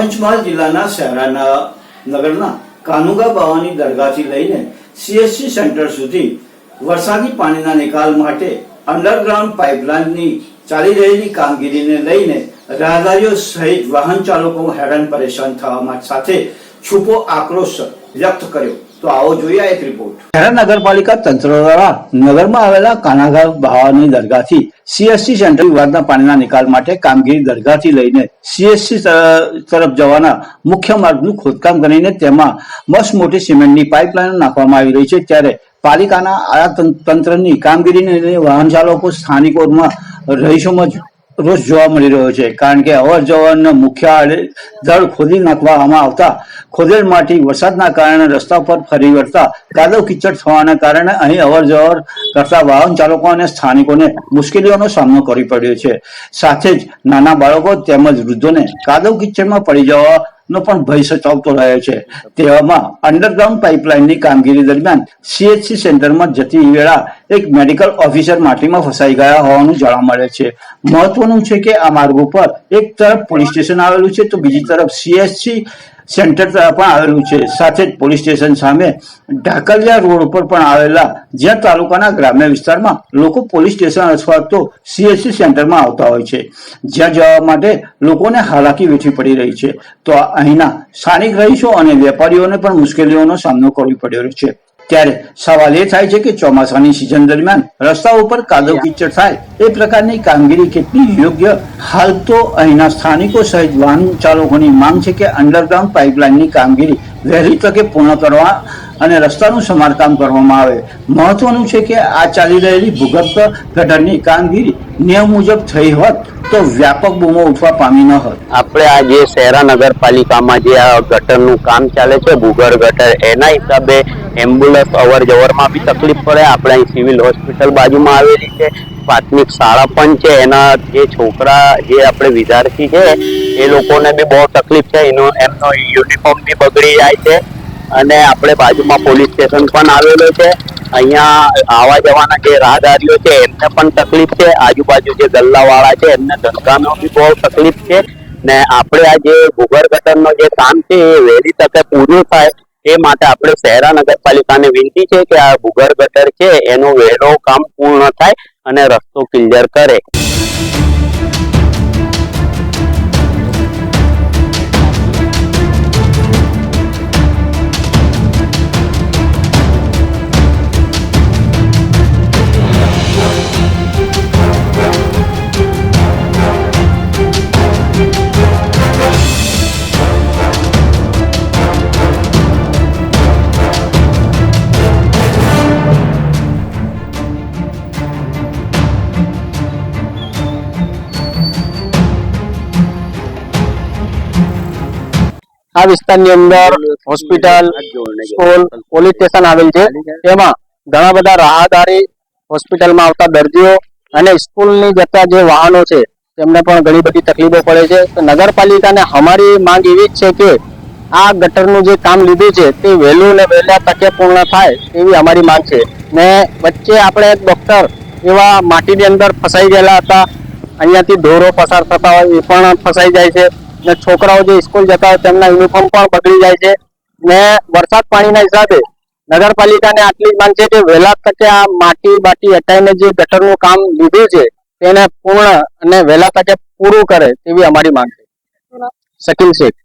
પંચમહાલ જિલ્લાના શહેરાના નગરના કાનુગા બાવાની દરગાહથી લઈને સીએસસી સેન્ટર સુધી વરસાદી પાણીના નિકાલ માટે અંડરગ્રાઉન્ડ પાઇપલાઇનની ચાલી રહેલી કામગીરીને લઈને રાહદારીઓ સહિત વાહન ચાલકો હેરાન પરેશાન થવા સાથે છૂપો આક્રોશ વ્યક્ત કર્યો. તો આવો જોઈએ એક રિપોર્ટ શહેર નગરપાલિકા તંત્ર દ્વારા નગરમાં આવેલા કાનાઘા ભાવાની દરગાહથી સીએસસી સેન્ટર વિવાદના પાણીના નિકાલ માટે કામગીરી દરગાહથી લઈને સીએસસી તરફ જવાના મુખ્ય માર્ગનું ખોદકામ કરીને તેમાં મસ્ત મોટી સિમેન્ટની પાઇપલાઇન નાખવામાં આવી રહી છે. ત્યારે પાલિકાના આ તંત્રની કામગીરીને લઈને વાહન ચાલકો સ્થાનિકોમાં રહીશોમાં રોષ જોવા મળી રહ્યો છે. કારણ કે અવર જવરનો મુખ્ય દળ ખોદી નાખવામાં આવતા ખોદેલ માટી વરસાદના કારણે રસ્તા પર ફરી વળતા કાદવ કિચડ થવાના કારણે અહીં અવર જવર કરતા વાહન ચાલકો અને સ્થાનિકોને મુશ્કેલીઓનો સામનો કરવો પડ્યો છે. સાથે જ નાના બાળકો તેમજ વૃદ્ધોને કાદવ કિચડમાં પડી જવાનો પણ ભય સતાવતો રહ્યો છે. તેવામાં અંડરગ્રાઉન્ડ પાઇપલાઇનની કામગીરી દરમિયાન સીએચસી સેન્ટરમાં જતી વેળા એક મેડિકલ ઓફિસર માટીમાં ફસાઈ ગયા હોવાનું જાણવા મળે છે. મહત્વનું છે કે આ માર્ગ ઉપર એક તરફ પોલીસ સ્ટેશન આવેલું છે, તો બીજી તરફ સીએચસી સેન્ટર પણ આવેલું છે. સાથે જ પોલીસ સ્ટેશન સામે ઢાકલિયા રોડ ઉપર પણ આવેલા જ્યાં તાલુકાના ગ્રામ્ય વિસ્તારમાં લોકો પોલીસ સ્ટેશન અથવા તો સીએસસી સેન્ટરમાં આવતા હોય છે. જ્યાં જવા માટે લોકોને હાલાકી વેઠવી પડી રહી છે. તો અહીંના સ્થાનિક રહીશો અને વેપારીઓને પણ મુશ્કેલીઓનો સામનો કરવો પડ્યો છે. ત્યારે સવાલ એ થાય છે કે ચોમાસાની સિઝન દરમિયાન રસ્તા ઉપર કાદવ કીચડ થાય એ પ્રકારની કામગીરી કેટલી યોગ્ય? હાલ તો અહીંના સ્થાનિકો સહિત વાહન ચાલકોની માંગ છે કે અંડરગ્રાઉન્ડ પાઇપલાઇનની કામગીરી વહેલી તકે પૂર્ણ કરવા અને રસ્તાનું સમારકામ કરવામાં આવે. મહત્વનું છે કે આ ચાલી રહેલી ભૂગર્ભ ગટરની કામગીરી નિયમ મુજબ થઈ હોત તો વ્યાપક બૂમો ઉઠવા પામી ન હોત. આપણે આ જે શહેરા નગરપાલિકામાં જે આ ગટરનું કામ ચાલે છે ભૂગર્ભ ગટર એના હિસાબે એમ્બ્યુલન્સ અવર જવરમાં બી તકલીફ પડે. આપણે અહીં સિવિલ હોસ્પિટલ બાજુમાં આવેલી છે. પ્રાથમિક શાળા પણ છે. એના જે છોકરા જે આપણે વિદ્યાર્થી છે, એ લોકોને બી બહુ તકલીફ છે. એનો, એમનો યુનિફોર્મ બી બગડી જાય છે. અને આપણે બાજુમાં પોલીસ સ્ટેશન પણ આવેલું છે. અહીંયા આવવા જવાના જે રાહદારીઓ છે, એમને પણ તકલીફ છે. આજુબાજુ જે ગલ્લાવાળા છે, એમને ધંધાનો બી બહુ તકલીફ છે. ને આપણે આ જે ભૂગર જે કામ છે, એ વહેલી તકે પૂરું થાય. એ માટે આપણે શહેરા નગરપાલિકાને વિનંતી છે કે આ ભૂગર ગટર છે, એનો વહેલો કામ પૂર્ણ થાય અને રસ્તો ક્લિયર કરે. આ વિસ્તારની અંદર હોસ્પિટલ, સ્કૂલ, પોલીસ સ્ટેશન આવેલ છે. તેમાં ઘણા બધા રાહદારી હોસ્પિટલમાં આવતા દર્દીઓ અને સ્કૂલની જતા જે વાહનો છે, તેમને પણ ઘણી બધી તકલીફો પડે છે. તો નગરપાલિકાને અમારી માંગ એવી જ છે કે આ ગટરનું જે કામ લીધું છે, તે વહેલું ને વહેલા તકે પૂર્ણ થાય એવી અમારી માંગ છે. ને વચ્ચે આપણે એક ડોક્ટર એવા માટીની અંદર ફસાઈ ગયેલા હતા. અહીંયાથી ઢોરો પસાર થતા હોય એ પણ ફસાઈ જાય છે. ને છોકરાઓ જે સ્કૂલ જતા હોય તેમના યુનિફોર્મ પણ બગડી જાય છે. ને વરસાદ પાણીના હિસાબે નગરપાલિકાને આટલી જ માંગ છે કે વહેલા તકે આ માટી બાટી હટાઈને જે ગટરનું કામ લીધું છે તેને પૂર્ણ અને વહેલા તકે પૂરું કરે તેવી અમારી માંગ છે. શકીલ શેખ.